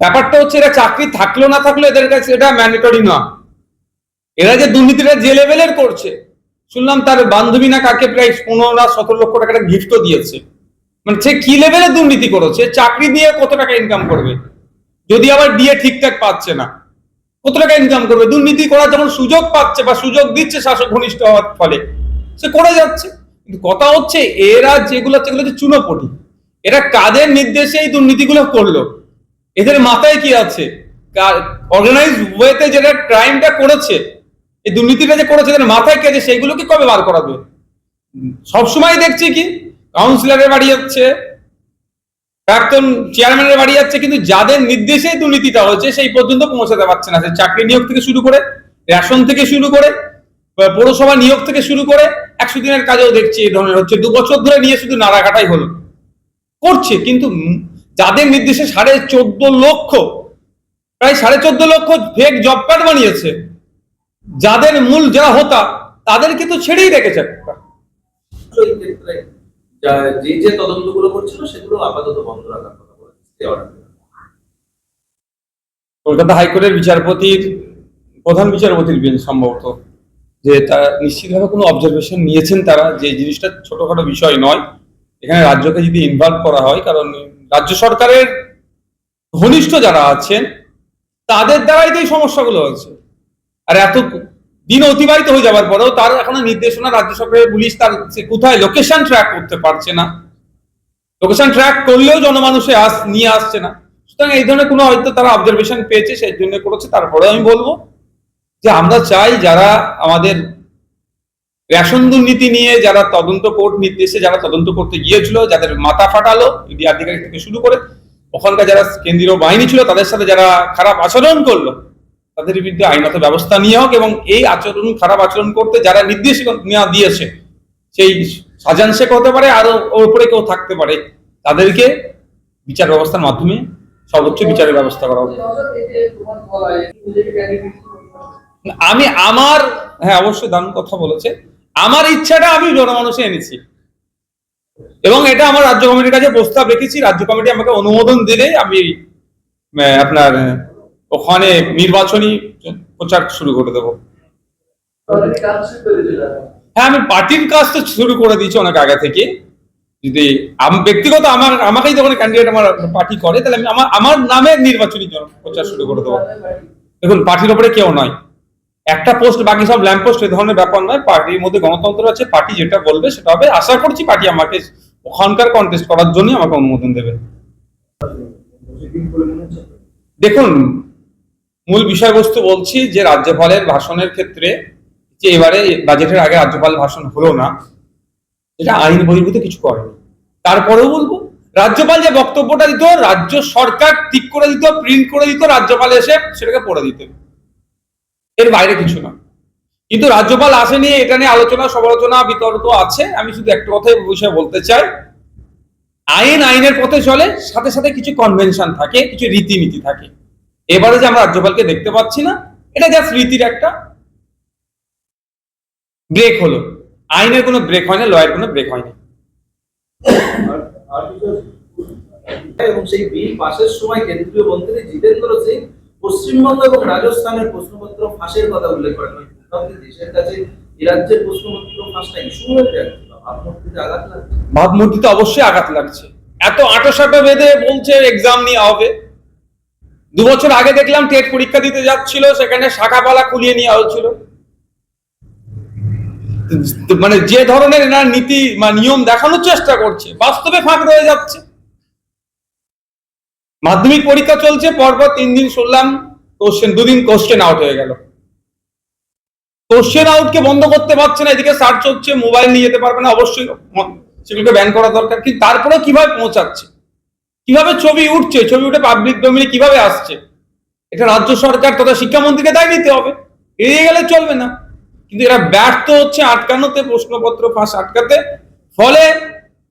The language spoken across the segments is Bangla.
ব্যাপারটা হচ্ছে এরা চাকরি থাকল না থাকল এদের কাছে এটা ম্যান্ডেটরি নয় এরা যে দুর্নীতিটা যে লেভেলের করছে, শুনলাম তার বান্ধবী না কাকে প্রায় পনেরো না সতেরো লক্ষ টাকার গিফটও দিয়েছে। মানে সে কি লেভেলের দুর্নীতি করেছে? চাকরি দিয়ে কত টাকা ইনকাম করবে? যদি আবার দিয়ে ঠিকঠাক পাচ্ছে না, কত টাকা ইনকাম করবে? দুর্নীতি করার যখন সুযোগ পাচ্ছে বা সুযোগ দিচ্ছে শাসক ঘনিষ্ঠ হওয়ার ফলে, সে করে যাচ্ছে। কিন্তু কথা হচ্ছে, এরা যেগুলো যেগুলো হচ্ছে চুনোপটি। এরা কাদের নির্দেশে এই দুর্নীতিগুলো করল? এদের মাথায় কি আছে? অর্গানাইজ ওয়েতে যেটা ক্রাইমটা করেছে, এই দুর্নীতিটা যে করেছে, এদের মাথায় কি আছে? সেইগুলোকে কবে বার করাবে? সবসময় দেখছি কি কাউন্সিলরের বাড়ি যাচ্ছে, প্রাক্তন চেয়ারম্যানের বাড়ি যাচ্ছে, কিন্তু যাদের নির্দেশে দুর্নীতিটা হয়েছে, সেই পর্যন্ত পৌঁছাতে পারছে না। চাকরি নিয়োগ থেকে শুরু করে, রেশন থেকে শুরু করে পৌরসভা নিয়োগ থেকে শুরু করে, একশো দিনের কাজেও দেখছি, এই ধরনের হচ্ছে। দু বছর ধরে নিয়ে শুধু নাড়াঘাটাই হলো। করছে, কিন্তু যাদের নির্দেশে সাড়ে চোদ্দ লক্ষ প্রায় সাড়ে চোদ্দ লক্ষ ফেক জব কার্ড বানিয়েছে। যাদের মূল যারা হতা তাদেরকে তো ছেড়েই রেখেছে যা- যে তদন্তগুলো করছিল সেগুলো আপাতত বন্ধ রাখার কথা। কলকাতা হাইকোর্টের বিচারপতির প্রধান বিচারপতির বেঞ্চ সম্ভবত যে তারা নিশ্চিতভাবে কোনো অবজারভেশন নিয়েছেন তারা যে জিনিসটা ছোটখাটো বিষয় নয়। এখানে রাজ্যকে যদি ইনভলভ করা হয় কারণ রাজ্য সরকারের ঘনিষ্ঠ যারা আছেন, তাদের দ্বারাই তো এই সমস্যাগুলো হয়েছে। আর এত দিন অতিবাহিত হয়ে যাওয়ার পরেও তার এখনও নির্দেশনা রাজ্য সরকারের পুলিশ তার কোথায় লোকেশন ট্র্যাক করতে পারছে না। লোকেশন ট্র্যাক করলেও জনমানুষে আস, নিয়ে আসছে না। সুতরাং এই ধরনের কোনো হয়তো তারা অবজারভেশন পেয়েছে, সেই জন্য করেছে তারপরে আমি বলব যে আমরা চাই যারা আমাদের রেশন দুর্নীতি নিয়ে যারা তদন্ত কোর্ট নির্দেশে যারা তদন্ত করতে গিয়েছিল, যাদের মাথা ফাটালো ইডি আধিকারিক থেকে শুরু করে ওখানকার যারা কেন্দ্রীয় বাহিনী ছিল, তাদের সাথে যারা খারাপ আচরণ করল, তাদের বিরুদ্ধে আইনত ব্যবস্থা নিয়ে হোক এবং এই আচরণ, খারাপ আচরণ করতে যারা নির্দেশ দিয়েছে, সেই সাজান শেখ হতে পারে, আরও ওর উপরে কেউ থাকতে পারে, তাদেরকে বিচার ব্যবস্থার মাধ্যমে সর্বোচ্চ বিচারের ব্যবস্থা করা হবে আমি আমার হ্যাঁ অবশ্যই দারুণ কথা বলেছে। আমার ইচ্ছাটা আমি জনমানুষে এনেছি। এবং এটা আমার রাজ্য কমিটির কাছে প্রস্তাব রেখেছি। রাজ্য কমিটি আমাকে অনুমোদন দিলে আমি আপনার ওখানে নির্বাচনী প্রচার শুরু করে দেবো। হ্যাঁ আমি পার্টির কাজ তো শুরু করে দিয়েছি অনেক আগে থেকে। যদি ব্যক্তিগত আমার, আমাকেই যখন ক্যান্ডিডেট আমার পার্টি করে, তাহলে আমি আমার আমার নামে নির্বাচনী প্রচার শুরু করে দেবো। দেখুন, পার্টির ওপরে কেউ নয়। একটা পোস্ট বাকি সব ল্যাম্প পোস্ট এই ধরনের ব্যাপার নয়। পার্টির মধ্যে গণতন্ত্র আছে, পার্টি যেটা বলবে সেটা হবে। আশা করছি পার্টি আমাকে ওখানকার কন্টেস্ট করার জন্যই আমাকে অনুমোদন দেবে। দেখুন, মূল বিষয়বস্তু বলছি যে রাজ্যপালের ভাষণের ক্ষেত্রে, যে এবারে বাজেটের আগে রাজ্যপাল ভাষণ হলো না, এটা আইন বহির্ভূত কিছু করেনি। তারপরেও বলব, রাজ্যপাল যে বক্তব্যটা দিত, রাজ্য সরকার ঠিক করে দিত প্রিন্ট করে দিত, রাজ্যপাল এসে সেটাকে পড়ে দিত এর বাইরে কিছু না। কিন্তু রাজ্যপাল আসেনি, এটা নিয়ে আলোচনা, সমালোচনা, বিতর্ক আছে। আমি শুধু একটা কথাই বিষয়ে বলতে চাই। আইন আইনের পথে চলে, সাথে সাথে কিছু কনভেনশন থাকে, কিছু রীতিনীতি থাকে। এবারে যে আমরা রাজ্যপালকে দেখতে পাচ্ছি না, এটা জাস্ট রীতির একটা ব্রেক হলো। আইনের কোনো ব্রেক হয় না লয়ের কোনো ব্রেক হয় হয়নি এবং সেই বিল পাশের সময় কেন্দ্রীয় মন্ত্রী জিতেন্দ্র সিং পশ্চিমবঙ্গ এবং রাজস্থানের প্রশ্নপত্র ফাঁসের কথা উল্লেখ করেন দেশের কাছে রাজ্যের প্রশ্নপত্র ফাঁসটা ইস্যু হয়ে ভাবমূর্তিতে অবশ্যই আঘাত লাগছে। এত বেঁধে বলছে এক্সাম নেওয়া হবে। দু বছর আগে দেখলাম টেট পরীক্ষা দিতে যাচ্ছিল, সেখানে শাখাপালা খুলিয়ে নেওয়া হয়েছিল। মানে যে ধরনের এনার নীতি বা নিয়ম দেখানোর চেষ্টা করছে, বাস্তবে ফাঁক রয়ে যাচ্ছে। মাধ্যমিক পরীক্ষা চলছে, পরপর তিন দিন শুনলাম কোশ্চেন দুদিন কোশ্চেন আউট হয়ে গেল। কোশ্চেন আউটকে বন্ধ করতে পারছে না, এদিকে সার্চ হচ্ছে মোবাইল নিয়ে যেতে পারবে না, অবশ্যই সেগুলোকে ব্যান করা দরকার। কিন্তু তারপরে কীভাবে পৌঁছাচ্ছে? কীভাবে ছবি উঠছে? ছবি উঠে পাবলিক ডোমিনে কীভাবে আসছে? এটা রাজ্য সরকার তথা শিক্ষামন্ত্রীকে দায় নিতে হবে। এড়িয়ে গেলে চলবে না। কিন্তু এরা ব্যর্থ হচ্ছে আটকানোতে, প্রশ্নপত্র ফাঁস আটকাতে। ফলে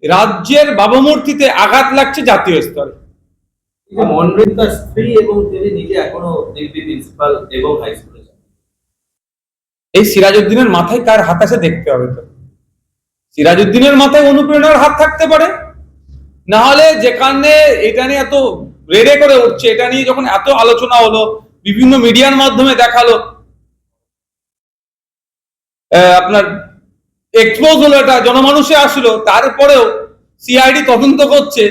রাজ্যের বাবমূর্তিতে আঘাত লাগছে জাতীয় স্তরে। মনরেন তার স্ত্রী এবং তিনি নিজে এখনও ডিগ্রি প্রিন্সিপাল এবং হাই স্কুলে এই সিরাজউদ্দিনের মাথায় কার হাত আছে দেখতে হবে তো। সিরাজউদ্দিনের মাথায় অনুপ্রেরণার হাত থাকতে পারে। না হলে যেখানে এটা নিয়ে এত রেড়ে করে উঠছে, এটা নিয়ে যখন এত আলোচনা হলো, বিভিন্ন মিডিয়ার মাধ্যমে দেখাল আপনার এক্সপোজ হলো এটা, জনমানুষে আসলো, তারপরেও সিআইডি তদন্ত করছে,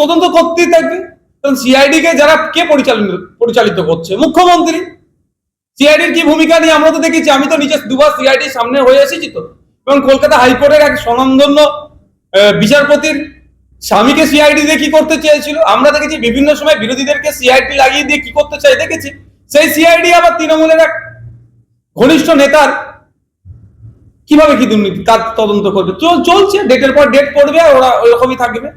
তদন্ত করতেই থাকবে। কারণ সিআইডি কে যারা কে পরিচালন পরিচালিত করছে? মুখ্যমন্ত্রী। সিআইডির কি ভূমিকা নিয়ে আমরা তো দেখেছি? আমি তো নিজে দুবার সিআইডির সামনে হয়ে এসেছি তো। এবং কলকাতা হাইকোর্টের এক স্বনামধন্য বিচারপতির স্বামীকে সিআইডি দিয়ে কি করতে চেয়েছিল? আমরা দেখেছি বিভিন্ন সময় বিরোধীদেরকে সিআইডি লাগিয়ে দিয়ে কি করতে চাই দেখেছি? সেই সিআইডি আবার তৃণমূলের এক ঘনিষ্ঠ নেতার কীভাবে কি দুর্নীতি, তার তদন্ত করবে? চল, চলছে ডেটের পর ডেট পড়বে আর ওরা ওরকমই থাকবে।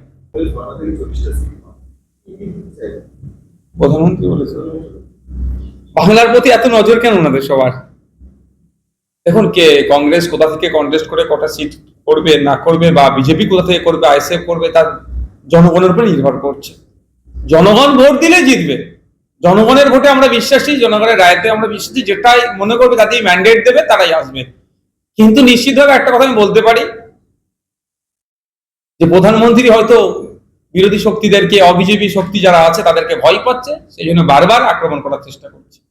প্রধানমন্ত্রী বলেছে বাংলার প্রতি এত নজর কেন ওনাদের সবার? দেখুন কে, কংগ্রেস কোথা থেকে কন্টেস্ট করে কটা সিট করবে, না করবে, বা বিজেপি কোথা থেকে করবে আইএসএফ করবে, তার জনগণের উপর নির্ভর করছে। জনগণ ভোট দিলে জিতবে। জনগণের ভোটে আমরা বিশ্বাসী, জনগণের রায়তে আমরা বিশ্বাসী, যেটাই মনে করবে তাতেই ম্যান্ডেট দেবে, তারাই আসবে। কিন্তু নিশ্চিতভাবে একটা কথা আমি বলতে পারি, যে প্রধানমন্ত্রী হয়তো বিরোধী শক্তিদেরকে, অবিজেপি শক্তি যারা আছে, তাদেরকে ভয় পাচ্ছে, সেই জন্য বারবার আক্রমণ করার চেষ্টা করছে।